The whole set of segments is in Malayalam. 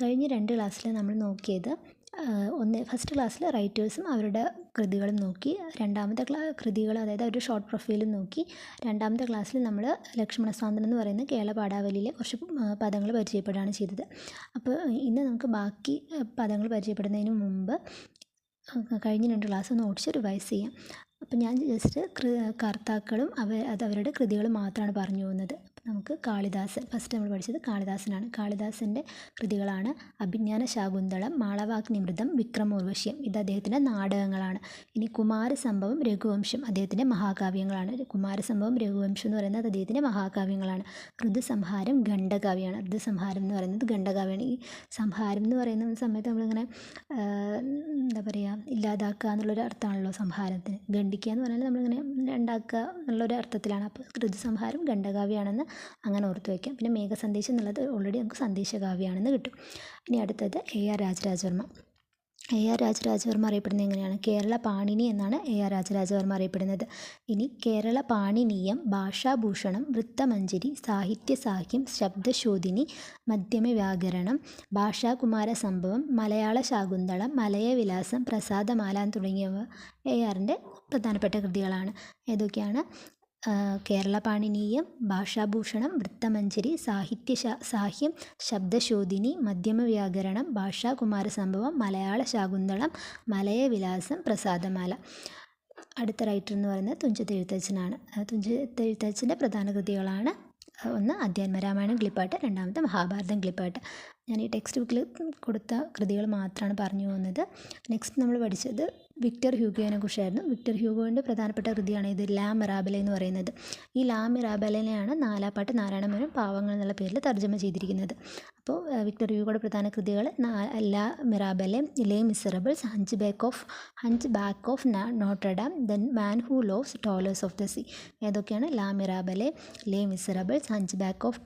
കഴിഞ്ഞ രണ്ട് ക്ലാസ്സിൽ നമ്മൾ നോക്കിയത് ഒന്ന് ഫസ്റ്റ് ക്ലാസ്സിൽ റൈറ്റേഴ്സും അവരുടെ കൃതികളും നോക്കി രണ്ടാമത്തെ ക്ലാ കൃതികൾ അതായത് അവരുടെ ഷോർട്ട് പ്രൊഫൈലും നോക്കി രണ്ടാമത്തെ ക്ലാസ്സിൽ നമ്മൾ ലക്ഷ്മണസ്വാതന്ത്ര്യം എന്ന് പറയുന്ന കേരള പാഠാവലിയിലെ കുറച്ച് പദങ്ങൾ പരിചയപ്പെടുകയാണ് ചെയ്തത്. അപ്പോൾ ഇന്ന് നമുക്ക് ബാക്കി പദങ്ങൾ പരിചയപ്പെടുന്നതിന് മുമ്പ് കഴിഞ്ഞ രണ്ട് ക്ലാസ് ഒന്ന് ഓടിച്ച് റിവൈസ് ചെയ്യാം. അപ്പോൾ ഞാൻ ജസ്റ്റ് കർത്താക്കളും അവ അത് അവരുടെ കൃതികളും മാത്രമാണ് പറഞ്ഞു പോകുന്നത്. നമുക്ക് കാളിദാസൻ ഫസ്റ്റ് നമ്മൾ പഠിച്ചത് കാളിദാസനാണ്. കാളിദാസന്റെ കൃതികളാണ് അഭിജ്ഞാന ശാകുന്തളം മാളവാഗ്നിമൃതം വിക്രമോർവശ്യം ഇത് അദ്ദേഹത്തിന്റെ നാടകങ്ങളാണ്. ഇനി കുമാരസംഭവം രഘുവംശം അദ്ദേഹത്തിന്റെ മഹാകാവ്യങ്ങളാണ്. കുമാരസംഭവം രഘുവംശം എന്ന് പറയുന്നത് അദ്ദേഹത്തിന്റെ മഹാകാവ്യങ്ങളാണ്. ഋതുസംഹാരം ഖണ്ഡകാവ്യമാണ് ഋതുസംഹാരം എന്ന് പറയുന്നത് ഖണ്ഡകാവ്യമാണ് ഈ സംഹാരം എന്ന് പറയുന്ന സമയത്ത് നമ്മളിങ്ങനെ എന്താ പറയുക ഇല്ലാതാക്കുക എന്നുള്ളൊരു അർത്ഥമാണല്ലോ സംഹാരത്തിന്. ഖണ്ഡിക്കുക എന്ന് പറഞ്ഞാൽ നമ്മളിങ്ങനെ ഉണ്ടാക്കുക എന്നുള്ളൊരു അർത്ഥത്തിലാണ്. അപ്പോൾ ഋതുസംഹാരം ഖണ്ഡകാവ്യമാണെന്ന് അങ്ങനെ ഓർത്ത് വയ്ക്കാം. പിന്നെ മേഘസന്ദേശം എന്നുള്ളത് ഓൾറെഡി നമുക്ക് സന്ദേശകാവ്യമാണെന്ന് കിട്ടും. ഇനി അടുത്തത് A R Rajarajavarma. A R Rajarajavarma അറിയപ്പെടുന്നത് എങ്ങനെയാണ്? കേരള പാണിനി എന്നാണ് എ ആർ രാജരാജവർമ്മ അറിയപ്പെടുന്നത്. ഇനി കേരള പാണിനീയം ഭാഷാഭൂഷണം വൃത്തമഞ്ജരി സാഹിത്യസാഹ്യം ശബ്ദശോധിനി മധ്യമ വ്യാകരണം ഭാഷാകുമാര സംഭവം മലയാള ശാകുന്തളം മലയവിലാസം പ്രസാദമാല തുടങ്ങിയവ എ ആറിന്റെ പ്രധാനപ്പെട്ട കൃതികളാണ്. ഏതൊക്കെയാണ്? കേരള പാണിനീയം ഭാഷാഭൂഷണം വൃത്തമഞ്ജരി സാഹിത്യ സാഹ്യം ശബ്ദശോധിനി മധ്യമ വ്യാകരണം ഭാഷാ കുമാരസംഭവം മലയാള ശാകുന്തളം മലയവിലാസം പ്രസാദമാല. അടുത്ത റൈറ്റർ എന്ന് പറയുന്നത് തുഞ്ചത്ത് എഴുത്തച്ഛനാണ്. തുഞ്ചത്ത് എഴുത്തച്ഛന്റെ പ്രധാന കൃതികളാണ് ഒന്ന് അധ്യാത്മരാമായണം കിളിപ്പാട്ട് രണ്ടാമത്തെ മഹാഭാരതം കിളിപ്പാട്ട്. ഞാൻ ഈ ടെക്സ്റ്റ് ബുക്കിൽ കൊടുത്ത കൃതികൾ മാത്രമാണ് പറഞ്ഞു പോകുന്നത്. നെക്സ്റ്റ് നമ്മൾ പഠിച്ചത് വിക്ടർ ഹ്യൂഗോയെ കുറിച്ചായിരുന്നു. വിക്ടർ ഹ്യൂഗോയുടെ പ്രധാനപ്പെട്ട കൃതിയാണ് ഇത് ലാ മിറാബലെ എന്ന് പറയുന്നത്. ഈ ലാ മിറാബലിനെയാണ് നാലാപ്പാട്ട് നാരായണമേനും പാവങ്ങൾ എന്നുള്ള പേരിൽ തർജമ ചെയ്തിരിക്കുന്നത്. അപ്പോൾ വിക്ടർ ഹ്യൂഗോയുടെ പ്രധാന കൃതികൾ ലാ മിറാബലെ les Miserables hunchback of hunchback of Notre Dame the man who loves toilers of the sea. ഏതൊക്കെയാണ്? ലാ മിറാബലെ les Miserables hunchback of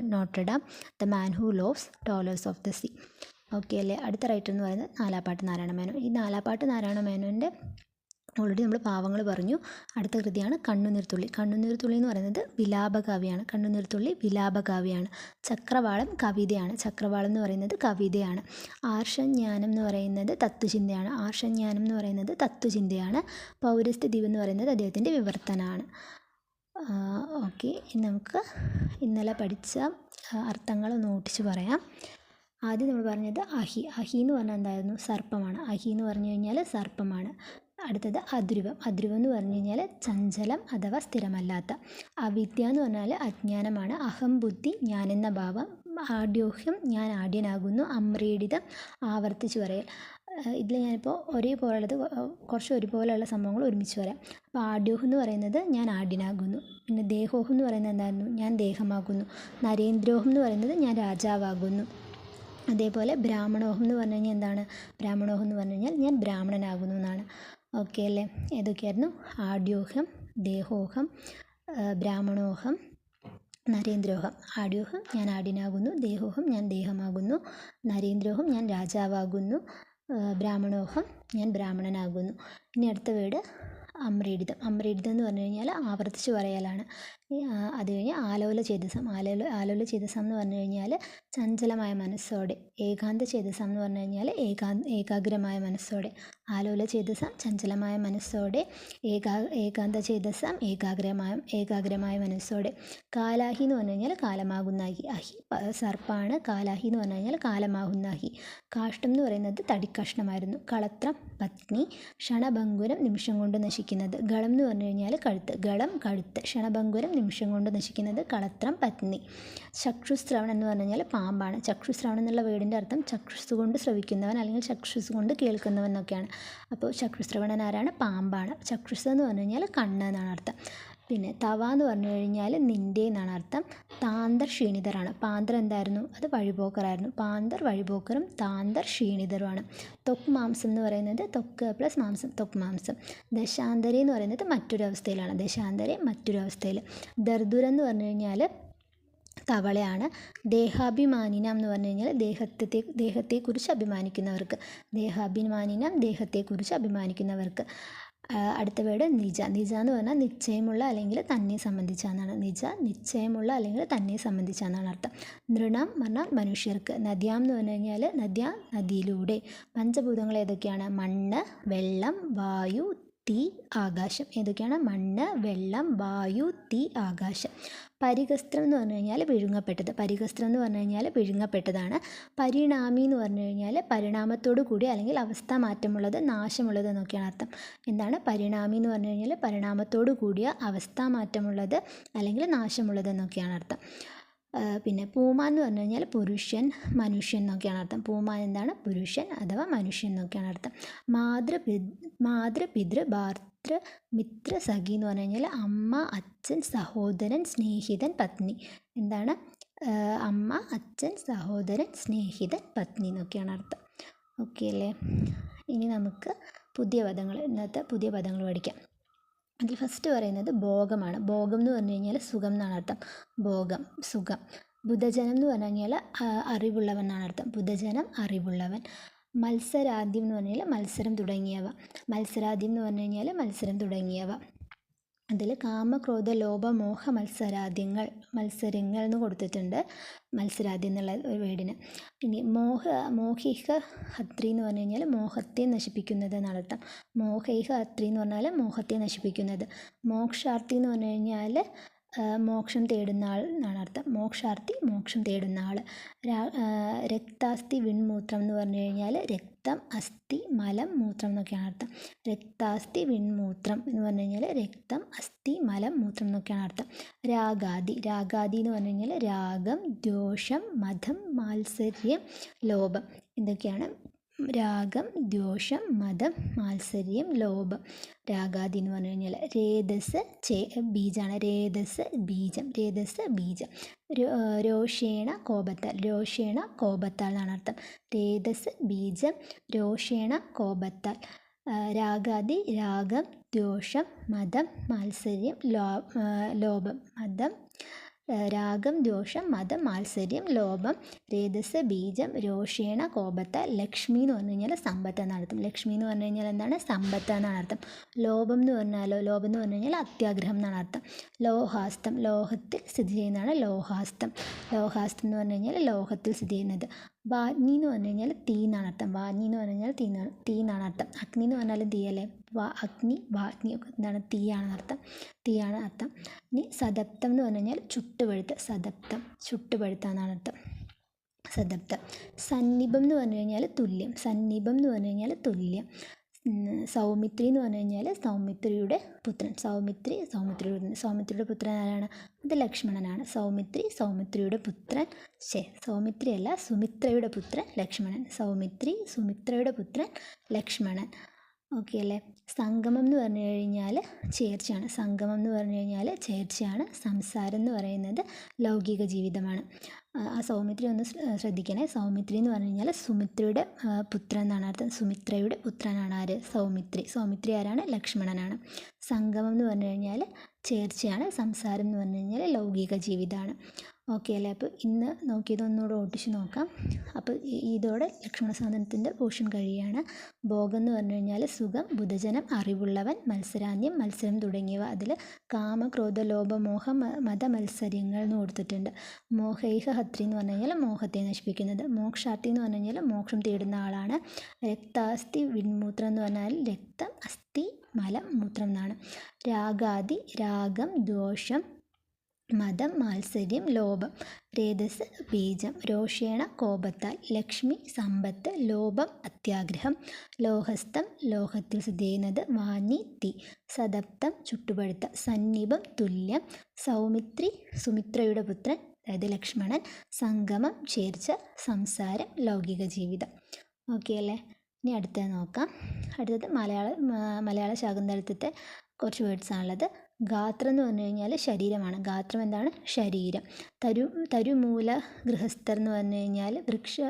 Notre Dame the man who loves toilers of the sea okay അല്ലേ? അടുത്ത റൈറ്റർ എന്ന് പറയുന്നത് നാലാപ്പാട്ട് നാരായണ മേനോൻ. ഈ നാലാപ്പാട്ട് നാരായണ മേനോന്റെ ഓൾറെഡി നമ്മൾ പാവങ്ങൾ പറഞ്ഞു. അടുത്ത കൃതിയാണ് കണ്ണുനീർത്തുള്ളി കണ്ണുനീർത്തുള്ളി എന്ന് പറയുന്നത് വിലാപകാവ്യമാണ് കണ്ണുനീർത്തുള്ളി വിലാപകാവ്യമാണ് ചക്രവാളം കവിതയാണ്. ചക്രവാളം എന്ന് പറയുന്നത് കവിതയാണ്. ആർഷജ്ഞാനം എന്ന് പറയുന്നത് തത്വചിന്തയാണ് ആർഷജ്ഞാനം എന്ന് പറയുന്നത് തത്വചിന്തയാണ് പൗരസ്ഥിതി എന്ന് പറയുന്നത് അദ്ദേഹത്തിന്റെ വിവർത്തനമാണ്. ഓക്കെ. നമുക്ക് ഇന്നലെ പഠിച്ച അർത്ഥങ്ങൾ നോട്ടിച്ച് പറയാം. ആദ്യം നമ്മൾ പറഞ്ഞത് അഹി. അഹി എന്ന് പറഞ്ഞാൽ എന്തായിരുന്നു? സർപ്പമാണ്. അഹി എന്ന് പറഞ്ഞു കഴിഞ്ഞാൽ സർപ്പമാണ്. അടുത്തത് അധ്രുവം. അധ്രുവം എന്ന് പറഞ്ഞു കഴിഞ്ഞാൽ ചഞ്ചലം അഥവാ സ്ഥിരമല്ലാത്ത. അവിദ്യ എന്ന് പറഞ്ഞാൽ അജ്ഞാനമാണ്. അഹം ബുദ്ധി ഞാൻ എന്ന ഭാവം. ആഢ്യോഹ്യം ഞാൻ ആഢ്യനാകുന്നു. അമ്രീഡിതം ആവർത്തിച്ചു പറയൽ. ഇതിൽ ഞാനിപ്പോൾ ഒരേപോലുള്ളത് കുറച്ച് ഒരുപോലെയുള്ള സംഭവങ്ങൾ ഒരുമിച്ച് പറയാം. അപ്പോൾ ആഡ്യോഹം എന്ന് പറയുന്നത് ഞാൻ ആഡിനാകുന്നു പിന്നെ ദേഹോഹം എന്ന് പറയുന്നത് എന്തായിരുന്നു? ഞാൻ ദേഹമാകുന്നു. നരേന്ദ്രോഹം എന്ന് പറയുന്നത് ഞാൻ രാജാവാകുന്നു. അതേപോലെ ബ്രാഹ്മണോഹം എന്ന് പറഞ്ഞു കഴിഞ്ഞാൽ എന്താണ്? ബ്രാഹ്മണോഹം എന്ന് പറഞ്ഞു കഴിഞ്ഞാൽ ഞാൻ ബ്രാഹ്മണനാകുന്നു എന്നാണ്. ഓക്കെ അല്ലേ? ഏതൊക്കെയായിരുന്നു? ആഡ്യോഹം ദേഹോഹം ബ്രാഹ്മണോഹം നരേന്ദ്രോഹം. ആഡ്യോഹം ഞാൻ ആഡിനാകുന്നു ദേഹോഹം ഞാൻ ദേഹമാകുന്നു നരേന്ദ്രോഹം ഞാൻ രാജാവാകുന്നു ബ്രാഹ്മണോഹം. ഞാൻ ബ്രാഹ്മണനാകുന്നു. ഇനി അടുത്ത വേർഡ് അമ്രീഡിതം അമ്രീഡിതം എന്ന് പറഞ്ഞു കഴിഞ്ഞാൽ ആവർത്തിച്ച് പറയലാണ്. അത് കഴിഞ്ഞ് ആലോല ചേതസം ആലോല ആലോല ചേതസം എന്ന് പറഞ്ഞു കഴിഞ്ഞാൽ ചഞ്ചലമായ മനസ്സോടെ ഏകാന്ത ചേതസം എന്ന് പറഞ്ഞു കഴിഞ്ഞാൽ ഏകാ ഏകാഗ്രമായ മനസ്സോടെ. ആലോല ചേതസം ചഞ്ചലമായ മനസ്സോടെ ഏകാ ഏകാന്ത ചേതസം ഏകാഗ്രമായ ഏകാഗ്രമായ മനസ്സോടെ. കാലാഹി എന്ന് പറഞ്ഞു കഴിഞ്ഞാൽ കാലമാകുന്ന അഹി അഹി സർപ്പാണ് കാലാഹി എന്ന് പറഞ്ഞു കഴിഞ്ഞാൽ കാലമാകുന്ന അഹി കാഷ്ടം എന്ന് പറയുന്നത് തടിക്കഷ്ണമായിരുന്നു. കളത്രം പത്നി ക്ഷണഭങ്കുരം നിമിഷം കൊണ്ട് നശിക്കുന്നത്. ഗളം എന്ന് പറഞ്ഞു കഴിഞ്ഞാൽ കഴുത്ത്. ഗളം കഴുത്ത് ക്ഷണഭങ്കുരം നിമിഷം കൊണ്ട് നശിക്കുന്നത് കളത്രം പത്നി. ചക്ഷുശ്രവണം എന്ന് പറഞ്ഞു കഴിഞ്ഞാൽ പാമ്പാണ്. ചക്ഷുശ്രവണം എന്നുള്ള വേർഡിന്റെ അർത്ഥം ചക്ഷുസ് കൊണ്ട് ശ്രവിക്കുന്നവൻ അല്ലെങ്കിൽ ചക്ഷുസ് കൊണ്ട് കേൾക്കുന്നവൻ എന്നൊക്കെയാണ്. അപ്പോൾ ചക്ഷുസ്രവണൻ ആരാണ്? പാമ്പാണ്. ചക്ഷുസ് എന്ന് പറഞ്ഞു കഴിഞ്ഞാൽ കണ്ണ് എന്നാണ് അർത്ഥം. പിന്നെ തവ എന്ന് പറഞ്ഞു കഴിഞ്ഞാൽ നിന്റെ എന്നാണ് അർത്ഥം. താന്തർ ക്ഷീണിതരാണ്. പാന്തർ എന്തായിരുന്നു? അത് വഴിപോക്കറായിരുന്നു. പാന്തർ വഴിപോക്കറും താന്തർ ക്ഷീണിതരുമാണ്. തൊക്ക് മാംസം എന്ന് പറയുന്നത് തൊക്ക് പ്ലസ് മാംസം തൊക്ക് മാംസം. ദശാന്തരി എന്ന് പറയുന്നത് മറ്റൊരു അവസ്ഥയിലാണ്. ദശാന്തരി മറ്റൊരു അവസ്ഥയിൽ. ദർദുരം എന്ന് പറഞ്ഞു കഴിഞ്ഞാൽ തവളയാണ് ദേഹാഭിമാനിനം എന്ന് പറഞ്ഞു കഴിഞ്ഞാൽ ദേഹത്തെ ദേഹത്തെക്കുറിച്ച് അഭിമാനിക്കുന്നവർക്ക്. ദേഹാഭിമാനിനം ദേഹത്തെക്കുറിച്ച് അഭിമാനിക്കുന്നവർക്ക്. അടുത്ത വേർഡ് നിജ. നിജ എന്ന് പറഞ്ഞാൽ നിശ്ചയമുള്ള അല്ലെങ്കിൽ തന്നെ സംബന്ധിച്ചാന്നാണ്. നിജ നിശ്ചയമുള്ള അല്ലെങ്കിൽ തന്നെ സംബന്ധിച്ചാന്നാണ് അർത്ഥം. നൃണം പറഞ്ഞാൽ മനുഷ്യർക്ക്. നദ്യാം എന്ന് പറഞ്ഞു കഴിഞ്ഞാൽ നദ്യ നദിയിലൂടെ. പഞ്ചഭൂതങ്ങൾ ഏതൊക്കെയാണ്? മണ്ണ് വെള്ളം വായു തീ ആകാശം. ഏതൊക്കെയാണ്? മണ്ണ് വെള്ളം വായു തീ ആകാശം. പരികസ്ത്രം എന്ന് പറഞ്ഞു കഴിഞ്ഞാൽ വിഴുങ്ങപ്പെട്ടത്. പരികസ്ത്രം എന്ന് പറഞ്ഞു കഴിഞ്ഞാൽ വിഴുങ്ങപ്പെട്ടതാണ്. പരിണാമി എന്ന് പറഞ്ഞു കഴിഞ്ഞാൽ പരിണാമത്തോടു കൂടി അല്ലെങ്കിൽ അവസ്ഥ മാറ്റമുള്ളത് നാശമുള്ളത് എന്നൊക്കെയാണ് അർത്ഥം. എന്താണ്? പരിണാമി എന്ന് പറഞ്ഞു കഴിഞ്ഞാൽ പരിണാമത്തോടു കൂടിയ അവസ്ഥ മാറ്റമുള്ളത് അല്ലെങ്കിൽ നാശമുള്ളത് എന്നൊക്കെയാണ് അർത്ഥം. പിന്നെ പൂമാൻ എന്ന് പറഞ്ഞു കഴിഞ്ഞാൽ പുരുഷൻ മനുഷ്യൻ എന്നൊക്കെയാണ് അർത്ഥം. പൂമാൻ എന്താണ്? പുരുഷൻ അഥവാ മനുഷ്യൻ എന്നൊക്കെയാണ് അർത്ഥം. മാതൃ മാതൃ പിതൃ ഭാതൃ മിത്ര സഖി എന്ന് പറഞ്ഞു കഴിഞ്ഞാൽ അമ്മ അച്ഛൻ സഹോദരൻ സ്നേഹിതൻ പത്നി. എന്താണ്? അമ്മ അച്ഛൻ സഹോദരൻ സ്നേഹിതൻ പത്നി എന്നൊക്കെയാണ് അർത്ഥം. ഓക്കെ അല്ലേ? ഇനി നമുക്ക് പുതിയ പദങ്ങൾ ഇന്നത്തെ പുതിയ പദങ്ങൾ പഠിക്കാം. അതിൽ ഫസ്റ്റ് പറയുന്നത് ഭോഗമാണ്. ഭോഗം എന്ന് പറഞ്ഞു കഴിഞ്ഞാൽ സുഖം എന്നാണ് അർത്ഥം. ഭോഗം സുഖം. ബുധജനം എന്ന് പറഞ്ഞു കഴിഞ്ഞാൽ അറിവുള്ളവൻ എന്നാണ് അർത്ഥം. ബുധജനം അറിവുള്ളവൻ. മത്സരാദ്യം എന്ന് പറഞ്ഞാൽ മത്സരം തുടങ്ങിയവ. മത്സരാദ്യം എന്ന് പറഞ്ഞു കഴിഞ്ഞാൽ മത്സരം തുടങ്ങിയവ. അതിൽ കാമക്രോധ ലോഭ മോഹ മത്സരാദ്യങ്ങൾ മത്സരങ്ങൾ എന്ന് കൊടുത്തിട്ടുണ്ട്. മത്സരാദ്യം എന്നുള്ള ഒരു വേർഡിന്. ഇനി മോഹ മോഹിക ഹത്രി എന്ന് പറഞ്ഞു കഴിഞ്ഞാൽ മോഹത്തെ നശിപ്പിക്കുന്നത് എന്നാണ് അർത്ഥം. മോഹൈഹ ഹത്രി എന്ന് പറഞ്ഞാൽ മോഹത്തെ നശിപ്പിക്കുന്നത്. മോക്ഷാർത്ഥി എന്ന് പറഞ്ഞു കഴിഞ്ഞാൽ മോക്ഷം തേടുന്ന ആൾ എന്നാണ് അർത്ഥം. മോക്ഷാർത്ഥി മോക്ഷം തേടുന്ന ആൾ രക്താസ്ഥി വിൺമൂത്രം എന്ന് പറഞ്ഞു കഴിഞ്ഞാൽ രക്തം അസ്ഥി മലം മൂത്രം എന്നൊക്കെയാണ് അർത്ഥം. രക്താസ്ഥി വിൺമൂത്രം എന്ന് പറഞ്ഞു കഴിഞ്ഞാൽ രക്തം അസ്ഥി മലം മൂത്രം എന്നൊക്കെയാണ് അർത്ഥം. രാഗാദി രാഗാദി എന്ന് പറഞ്ഞു കഴിഞ്ഞാൽ രാഗം ദോഷം മതം മാത്സര്യം ലോഭം ഇതൊക്കെയാണ്. രാഗം ദ്വേഷം മതം മാത്സര്യം ലോഭം. രാഗാദി എന്ന് പറഞ്ഞു കഴിഞ്ഞാൽ രേതസ് ചേ ബീജാണ്. രേതസ് ബീജം. രേതസ് ബീജം. രോഷേണ കോപത്താൽ. രോഷേണ കോപത്താൽ എന്നാണ് അർത്ഥം. രേതസ് ബീജം രോഷേണ കോപത്താൽ. രാഗാദി രാഗം ദ്വേഷം മതം മാത്സര്യം ലോഭം. മതം രാഗം ദോഷം മതം മാത്സര്യം ലോഭം രേതസ് ബീജം രോഷേണ കോപത്ത ലക്ഷ്മി എന്ന് പറഞ്ഞു കഴിഞ്ഞാൽ സമ്പത്ത് എന്നാണ് അർത്ഥം. ലക്ഷ്മി എന്ന് പറഞ്ഞു കഴിഞ്ഞാൽ എന്താണ്? സമ്പത്ത് എന്നാണ് അർത്ഥം. ലോഭം എന്ന് പറഞ്ഞാലോ ലോഭം എന്ന് പറഞ്ഞു കഴിഞ്ഞാൽ അത്യാഗ്രഹം എന്നാണ് അർത്ഥം. ലോഹാസ്തം ലോഹത്തിൽ സ്ഥിതി ചെയ്യുന്നതാണ് ലോഹാസ്തം. ലോഹാസ്തം എന്ന് പറഞ്ഞു കഴിഞ്ഞാൽ ലോഹത്തിൽ സ്ഥിതി ചെയ്യുന്നത്. വാഗ്നി എന്ന് പറഞ്ഞു കഴിഞ്ഞാൽ തീ എന്നാണ് അർത്ഥം. വാഗ്നി എന്ന് പറഞ്ഞു കഴിഞ്ഞാൽ തീ തീ എന്നാണ് അർത്ഥം. അഗ്നി എന്ന് പറഞ്ഞാലും തീയല്ലേ? വാ അഗ്നി വാഗ്നി അഗ്നി എന്താണ് തീയാണ് അർത്ഥം. തീയാണ് അർത്ഥം. ഇനി സദപ്തം എന്ന് പറഞ്ഞു കഴിഞ്ഞാൽ ചുട്ടുപഴുത്ത് സദപ്തം ചുട്ടുപഴുത്ത എന്നാണ് അർത്ഥം. സദപ്തം. സന്നിപം എന്ന് പറഞ്ഞു കഴിഞ്ഞാൽ തുല്യം. സന്നിപം എന്ന് പറഞ്ഞു കഴിഞ്ഞാൽ തുല്യം. സൗമിത്രി എന്ന് പറഞ്ഞു കഴിഞ്ഞാൽ സൗമിത്രിയുടെ പുത്രൻ. സൗമിത്രി സൗമിത്രിയുടെ സൗമിത്രിയുടെ പുത്രൻ ആരാണ്? അത് ലക്ഷ്മണനാണ്. സൗമിത്രി സൗമിത്രിയുടെ പുത്രൻ ശേ സൗമിത്രി അല്ല സുമിത്രയുടെ പുത്രൻ ലക്ഷ്മണൻ. സൗമിത്രി സുമിത്രയുടെ പുത്രൻ ലക്ഷ്മണൻ. ഓക്കെ അല്ലേ സംഗമം എന്ന് പറഞ്ഞു കഴിഞ്ഞാൽ ചേർച്ചയാണ്. സംഗമം എന്ന് പറഞ്ഞു കഴിഞ്ഞാൽ ചേർച്ചയാണ്. സംസാരം എന്ന് പറയുന്നത് ലൗകിക ജീവിതമാണ്. ആ സൗമിത്രി ഒന്ന് ശ്രദ്ധിക്കണേ. സൗമിത്രി എന്ന് പറഞ്ഞു കഴിഞ്ഞാൽ സുമിത്രയുടെ പുത്രൻ എന്നാണ് അർത്ഥം. സുമിത്രയുടെ പുത്രനാണ് ആര്? സൗമിത്രി. സൗമിത്രി ആരാണ്? ലക്ഷ്മണനാണ്. സംഗമം എന്ന് പറഞ്ഞു കഴിഞ്ഞാൽ ചേർച്ചയാണ്. സംസാരം എന്ന് പറഞ്ഞു കഴിഞ്ഞാൽ ലൗകിക ജീവിതമാണ്. ഓക്കെ അല്ലേ അപ്പോൾ ഇന്ന് നോക്കിയത് ഒന്നുകൂടെ ഓട്ടിച്ച് നോക്കാം. അപ്പോൾ ഇതോടെ ലക്ഷ്മണ സാധനത്തിന്റെ പോഷൻ കഴിയുകയാണ് ഭോഗം എന്ന് പറഞ്ഞു കഴിഞ്ഞാൽ സുഖം ബുധജനം അറിവുള്ളവൻ മത്സരാന്യം മത്സരം തുടങ്ങിയവ. അതിൽ കാമ ക്രോധ ലോഭ മോഹ മത മത്സര്യങ്ങൾ എന്ന് കൊടുത്തിട്ടുണ്ട്. മോഹൈഹ ഹത്രി എന്ന് പറഞ്ഞു കഴിഞ്ഞാൽ മോഹത്തെ നശിപ്പിക്കുന്നത്. മോക്ഷാർത്ഥി എന്ന് പറഞ്ഞു കഴിഞ്ഞാൽ മോക്ഷം തേടുന്ന ആളാണ്. രക്താസ്ഥി വിൺമൂത്രം എന്ന് പറഞ്ഞാൽ രക്തം അസ്ഥി മലം മൂത്രം എന്നാണ്. രാഗാദി രാഗം ദോഷം മതം മാത്സര്യം ലോഭം രേതസ് ബീജം രോഷേണ കോപത്താൽ ലക്ഷ്മി സമ്പത്ത് ലോഭം അത്യാഗ്രഹം ലോഹസ്ഥം ലോഹത്തിൽ സ്ഥിതി ചെയ്യുന്നത് വാണി തീ സദപ്തം ചുട്ടുപഴുത്ത സന്നിപം തുല്യം സൗമിത്രി സുമിത്രയുടെ പുത്രൻ അതായത് ലക്ഷ്മണൻ സംഗമം ചേർച്ച സംസാരം ലൗകിക ജീവിതം. ഓക്കെ അല്ലേ? ഇനി അടുത്തത് നോക്കാം. അടുത്തത് മലയാള മലയാള ശാകുന്തളത്തിന്റെ കുറച്ച് വേർഡ്സ് ആണുള്ളത്. ഗാത്രം എന്ന് പറഞ്ഞു കഴിഞ്ഞാൽ ശരീരമാണ്. ഗാത്രം എന്താണ്? ശരീരം. തരു തരുമൂല ഗൃഹസ്ഥർ എന്ന് പറഞ്ഞു കഴിഞ്ഞാൽ വൃക്ഷ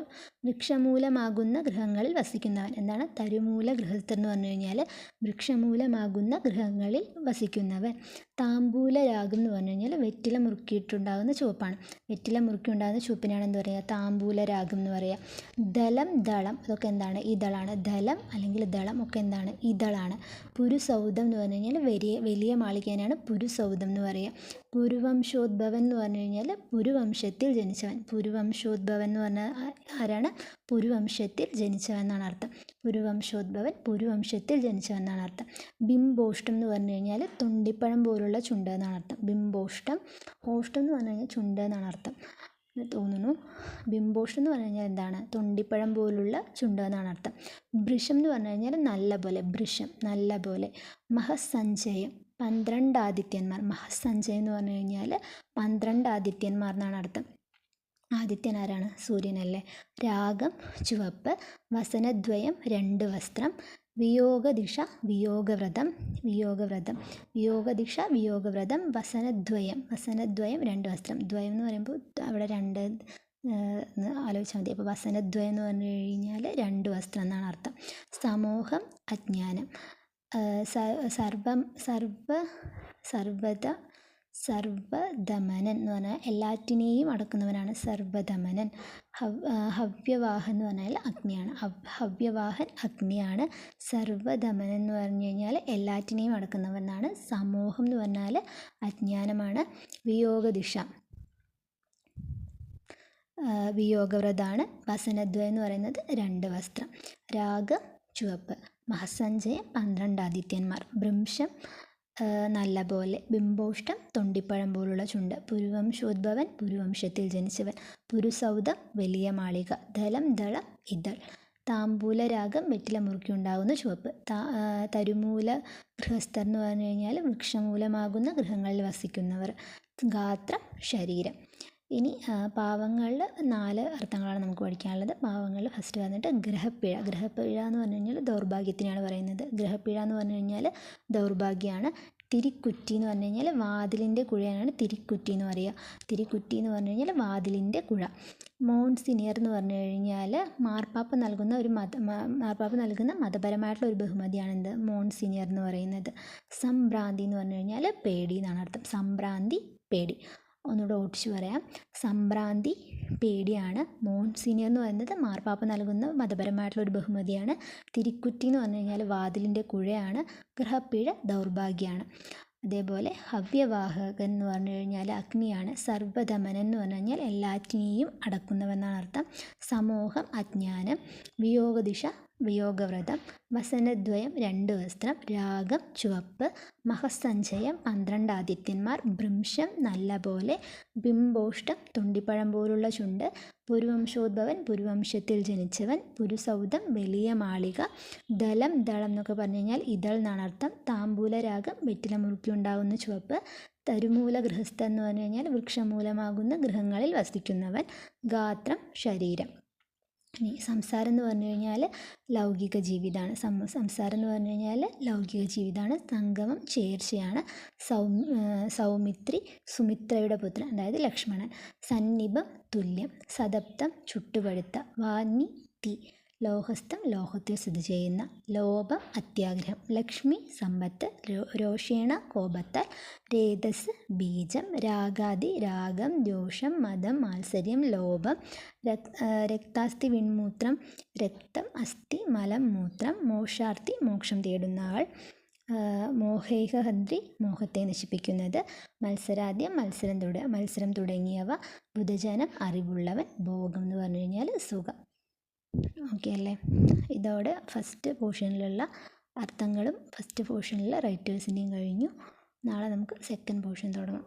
വൃക്ഷമൂലമാകുന്ന ഗ്രഹങ്ങളിൽ വസിക്കുന്നവൻ. എന്താണ്? തരുമൂല ഗൃഹസ്ഥൻ എന്ന് പറഞ്ഞു കഴിഞ്ഞാൽ വൃക്ഷമൂലമാകുന്ന ഗ്രഹങ്ങളിൽ വസിക്കുന്നവൻ. താമ്പൂല രാഗം എന്ന് പറഞ്ഞു കഴിഞ്ഞാൽ വെറ്റില മുറുക്കിയിട്ടുണ്ടാകുന്ന ചുവപ്പാണ്. വെറ്റില മുറുക്കി ഉണ്ടാകുന്ന ചുവപ്പിനാണ് എന്ത് പറയുക? താമ്പൂലരാഗം എന്ന് പറയുക. ദലം ദളം അതൊക്കെ എന്താണ്? ഇതളാണ്. ദലം അല്ലെങ്കിൽ ദളം ഒക്കെ എന്താണ്? ഇതളാണ്. പുരുസൗധം എന്ന് പറഞ്ഞു കഴിഞ്ഞാൽ വലിയ വലിയ മാളികേനാണ് പുരുസൗധം എന്ന് പറയുക. പുരുവംശോദ്ഭവൻ എന്ന് പറഞ്ഞു കഴിഞ്ഞാൽ പുരുവംശത്തിൽ ജനിച്ചവൻ. പുരുവംശോദ്ഭവൻ എന്ന് പറഞ്ഞാൽ ആരാണ്? പുരുവംശത്തിൽ ജനിച്ചവൻ എന്നാണ് അർത്ഥം. പുരുവംശോദ്ഭവൻ പുരുവംശത്തിൽ ജനിച്ചവൻ എന്നാണ് അർത്ഥം. ബിംബോഷ്ടം എന്ന് പറഞ്ഞു കഴിഞ്ഞാൽ തുണ്ടിപ്പഴം പോലുള്ള ചുണ്ട് എന്നാണ് അർത്ഥം. ബിംബോഷ്ടം ഓഷ്ടം എന്ന് പറഞ്ഞു കഴിഞ്ഞാൽ ചുണ്ട് എന്നാണ് അർത്ഥം. തോന്നുന്നു. ബിംബോഷം എന്ന് പറഞ്ഞു കഴിഞ്ഞാൽ എന്താണ്? തൊണ്ടിപ്പഴം പോലുള്ള ചുണ്ട എന്നാണ് അർത്ഥം. വൃഷം എന്ന് പറഞ്ഞു കഴിഞ്ഞാൽ നല്ല പോലെ വൃഷം നല്ല പോലെ മഹസഞ്ചയം പന്ത്രണ്ട് ആദിത്യന്മാർ മഹസഞ്ജയ് എന്ന് പറഞ്ഞു കഴിഞ്ഞാൽ പന്ത്രണ്ട് ആദിത്യന്മാർ എന്നാണ് അർത്ഥം. ആദിത്യൻ ആരാണ് സൂര്യനല്ലേ? രാഗം ചുവപ്പ് വസനദ്വയം രണ്ട് വസ്ത്രം വിയോഗദിഷ വിയോഗവ്രതം വിയോഗവ്രതം വിയോഗദിഷ വിയോഗവ്രതം വസനദ്വയം വസനദ്വയം രണ്ട് വസ്ത്രം. ദ്വയം എന്ന് പറയുമ്പോൾ അവിടെ രണ്ട് എന്ന് ആലോചിച്ചാൽ മതി. അപ്പോൾ വസനദ്വയം എന്ന് പറഞ്ഞു കഴിഞ്ഞാൽ രണ്ട് വസ്ത്രം എന്നാണ് അർത്ഥം. സമൂഹം അജ്ഞാനം. സർവം സർവ സർവത സർവദമനൻ എന്ന് പറഞ്ഞാൽ എല്ലാറ്റിനെയും അടക്കുന്നവനാണ് സർവദമനൻ. ഹവ്യവാഹൻ എന്ന് പറഞ്ഞാൽ അഗ്നിയാണ്. ഹവ്യവാഹൻ അഗ്നിയാണ്. സർവദമനൻ എന്ന് പറഞ്ഞു കഴിഞ്ഞാൽ എല്ലാറ്റിനെയും അടക്കുന്നവനാണ് സമൂഹം എന്ന് പറഞ്ഞാൽ അജ്ഞാനമാണ്. വിയോഗദിഷ വിയോഗവ്രതാണ്. വസനദ്വയം എന്ന് പറയുന്നത് രണ്ട് വസ്ത്രം. രാഗ ചുവപ്പ്. മഹസഞ്ചയം പന്ത്രണ്ട് ആദിത്യന്മാർ ഭൃംശം നല്ല പോലെ ബിംബോഷ്ടം തൊണ്ടിപ്പഴം പോലുള്ള ചുണ്ട്. പുരുവംശോദ്ഭവൻ പുരുവംശത്തിൽ ജനിച്ചവൻ. പുരുസൗധം വലിയ മാളിക. ദലം ദളം ഇതൾ. താമ്പൂലരാഗം വെറ്റില മുറുക്കിയുണ്ടാകുന്ന ചുവപ്പ് തരുമൂല ഗൃഹസ്ഥർ എന്ന് പറഞ്ഞു കഴിഞ്ഞാൽ വൃക്ഷമൂലമാകുന്ന ഗൃഹങ്ങളിൽ വസിക്കുന്നവർ. ഗാത്രം ശരീരം. ഇനി പാവങ്ങളിൽ നാല് അർത്ഥങ്ങളാണ് നമുക്ക് പഠിക്കാനുള്ളത്. പാവങ്ങളിൽ ഫസ്റ്റ് വന്നിട്ട് ഗ്രഹപ്പിഴ. ഗ്രഹപ്പിഴ എന്ന് പറഞ്ഞു കഴിഞ്ഞാൽ ദൗർഭാഗ്യത്തിനാണ് പറയുന്നത്. ഗ്രഹപ്പിഴ എന്ന് പറഞ്ഞു കഴിഞ്ഞാൽ ദൗർഭാഗ്യമാണ്. തിരിക്കുറ്റി എന്ന് പറഞ്ഞു കഴിഞ്ഞാൽ വാതിലിന്റെ കുഴയാണ് തിരിക്കുറ്റി എന്ന് പറയുക. തിരിക്കുറ്റി എന്ന് പറഞ്ഞു കഴിഞ്ഞാൽ വാതിലിന്റെ കുഴ. മോൺസിനിയർ എന്ന് പറഞ്ഞു കഴിഞ്ഞാൽ മാർപ്പാപ്പ നൽകുന്ന ഒരു മത മാർപ്പാപ്പ നൽകുന്ന മതപരമായിട്ടുള്ള ഒരു ബഹുമതിയാണ് എന്ത്? മോൺസിനിയർ എന്ന് പറയുന്നത്. സംഭ്രാന്തി എന്ന് പറഞ്ഞു കഴിഞ്ഞാൽ പേടി എന്നാണ് അർത്ഥം. സംഭ്രാന്തി പേടി. ഒന്നുകൂടെ ഓടിച്ചു പറയാം. സംഭ്രാന്തി പേടിയാണ്. മോൺസിനിയർ എന്ന് പറയുന്നത് മാർപ്പാപ്പ നൽകുന്ന മതപരമായിട്ടുള്ള ഒരു ബഹുമതിയാണ്. തിരിക്കുറ്റി എന്ന് പറഞ്ഞു കഴിഞ്ഞാൽ വാതിലിന്റെ കുഴയാണ്. ഗൃഹപ്പിഴ ദൗർഭാഗ്യമാണ് അതേപോലെ ഹവ്യവാഹകൻ എന്ന് പറഞ്ഞു കഴിഞ്ഞാൽ അഗ്നിയാണ്. സർവധമനൻ എന്ന് പറഞ്ഞു കഴിഞ്ഞാൽ എല്ലാറ്റിനെയും അടക്കുന്നവെന്നാണ് അർത്ഥം. സമൂഹം അജ്ഞാനം വിയോഗദിശ വിയോഗവ്രതം വസനദ്വയം രണ്ട് വസ്ത്രം രാഗം ചുവപ്പ് മഹസഞ്ചയം പന്ത്രണ്ട് ആദിത്യന്മാർ ഭൃംശം നല്ലപോലെ ബിംബോഷ്ടം തുണ്ടിപ്പഴം പോലുള്ള ചുണ്ട് പുരുവംശോദ്ഭവൻ പുരുവംശത്തിൽ ജനിച്ചവൻ പുരുസൗധം വലിയ മാളിക ദലം ദളം എന്നൊക്കെ പറഞ്ഞു കഴിഞ്ഞാൽ ഇതൾ നണർത്ഥം അർത്ഥം താമ്പൂലരാഗം വെറ്റില ചുവപ്പ് തരുമൂല ഗൃഹസ്ഥ എന്ന് പറഞ്ഞു കഴിഞ്ഞാൽ വൃക്ഷമൂലമാകുന്ന ഗൃഹങ്ങളിൽ വസിക്കുന്നവൻ ഗാത്രം ശരീരം. ഇനി സംസാരം എന്ന് പറഞ്ഞു കഴിഞ്ഞാൽ ലൗകിക ജീവിതമാണ് സംസാരം എന്ന് പറഞ്ഞു കഴിഞ്ഞാൽ ലൗകിക ജീവിതമാണ് സംഗമം ചേർച്ചയാണ്. സൗമിത്രി സുമിത്രയുടെ പുത്രൻ അതായത് ലക്ഷ്മണൻ. സന്നിപം തുല്യം സതപ്തം ചുട്ടുപഴുത്ത വാന്നി തീ. ലോഹസ്ഥം ലോഹത്തിൽ സ്ഥിതി ചെയ്യുന്ന ലോഭം അത്യാഗ്രഹം. ലക്ഷ്മി സമ്പത്ത് രോഷേണ കോപത്താൽ രേതസ് ബീജം രാഗാദി രാഗം ദോഷം മതം മാത്സര്യം ലോഭം രക്താസ്ഥി വിൺമൂത്രം രക്തം അസ്ഥി മലം മൂത്രം മോക്ഷാർത്ഥി മോക്ഷം തേടുന്ന ആൾ മോഹൈകഹന്ത്രി മോഹത്തെ നശിപ്പിക്കുന്നത് മത്സരാദ്യം മത്സരം തുട മത്സരം തുടങ്ങിയവ ബുധജനം അറിവുള്ളവൻ ഭോഗം എന്ന് പറഞ്ഞു കഴിഞ്ഞാൽ സുഖം. ഓക്കെ അല്ലേ ഇതോടെ ഫസ്റ്റ് പോർഷനിലുള്ള അർത്ഥങ്ങളും ഫസ്റ്റ് പോർഷനിലെ റൈറ്റേഴ്സിന്റെയും കഴിഞ്ഞു. നാളെ നമുക്ക് സെക്കൻഡ് പോർഷൻ തുടങ്ങാം.